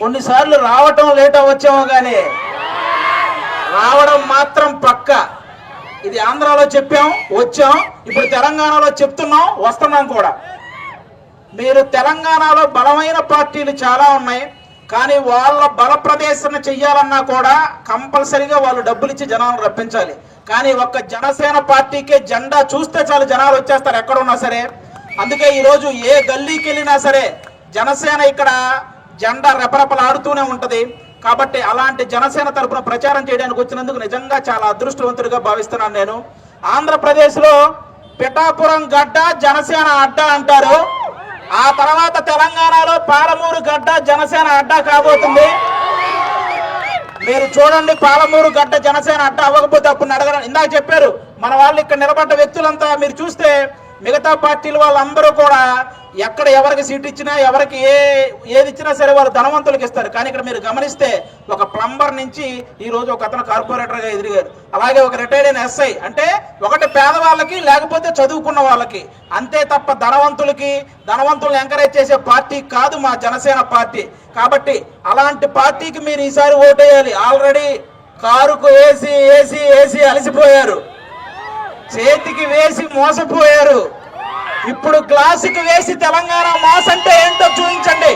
కొన్నిసార్లు రావటం లేట్ అవ్వచ్చేమో కానీ రావడం మాత్రం పక్క. ఇది ఆంధ్రాలో చెప్పాం వచ్చాం ఇప్పుడు తెలంగాణలో చెప్తున్నాం వస్తున్నాం కూడా. మీరు తెలంగాణలో బలమైన పార్టీలు చాలా ఉన్నాయి కానీ వాళ్ళ బల ప్రదేశం చెయ్యాలన్నా కూడా కంపల్సరీగా వాళ్ళు డబ్బులు ఇచ్చి జనాలను రప్పించాలి. కానీ ఒక్క జనసేన పార్టీకే జెండా చూస్తే చాలు జనాలు వచ్చేస్తారు ఎక్కడున్నా సరే. అందుకే ఈరోజు ఏ గల్లీకి వెళ్ళినా సరే జనసేన ఇక్కడ జెండా రెపరెపలాడుతూనే ఉంటది. కాబట్టి అలాంటి జనసేన తరపున ప్రచారం చేయడానికి వచ్చినందుకు నిజంగా చాలా అదృష్టవంతుడిగా భావిస్తున్నాను నేను. ఆంధ్రప్రదేశ్లో పిఠాపురం గడ్డ జనసేన అడ్డ అంటారు. ఆ తర్వాత తెలంగాణలో పాలమూరు గడ్డ జనసేన అడ్డ కాబోతుంది. మీరు చూడండి పాలమూరు గడ్డ జనసేన అడ్డ అవ్వకపోతే అప్పుడు అడగడం ఇందాక చెప్పారు మన వాళ్ళు ఇక్కడ నిలబడ్డ వ్యక్తులంతా మీరు చూస్తే మిగతా పార్టీల వాళ్ళందరూ కూడా ఎక్కడ ఎవరికి సీట్ ఇచ్చినా ఎవరికి ఏ ఏది ఇచ్చినా సరే వాళ్ళు ధనవంతులకు ఇస్తారు. కానీ ఇక్కడ మీరు గమనిస్తే ఒక ప్లంబర్ నుంచి ఈరోజు ఒక అతను కార్పొరేటర్గా ఎదిగారు అలాగే ఒక రిటైర్డ్ అయిన ఎస్ఐ. అంటే ఒకటి పేదవాళ్ళకి లేకపోతే చదువుకున్న వాళ్ళకి. అంతే తప్ప ధనవంతులకి ధనవంతులను ఎంకరేజ్ చేసే పార్టీ కాదు మా జనసేన పార్టీ. కాబట్టి అలాంటి పార్టీకి మీరు ఈసారి ఓటేయాలి. ఆల్రెడీ కారుకు వేసి వేసి వేసి అలసిపోయారు. చేతికి వేసి మోసపోయారు. ఇప్పుడు గ్లాసుకి వేసి తెలంగాణ మాస్ అంటే ఏంటో చూపించండి.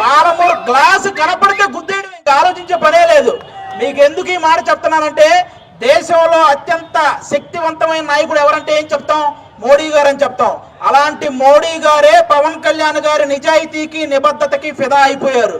పాలమూరు గ్లాసు కనపడితే గుద్దేయడం ఇంకా ఆలోచించే పనే లేదు. మీకు ఎందుకు ఈ మాట చెప్తున్నానంటే దేశంలో అత్యంత శక్తివంతమైన నాయకుడు ఎవరంటే ఏం చెప్తాం? మోడీ గారు అని చెప్తాం. అలాంటి మోడీ గారే పవన్ కళ్యాణ్ గారి నిజాయితీకి నిబద్ధతకి ఫిదా అయిపోయారు.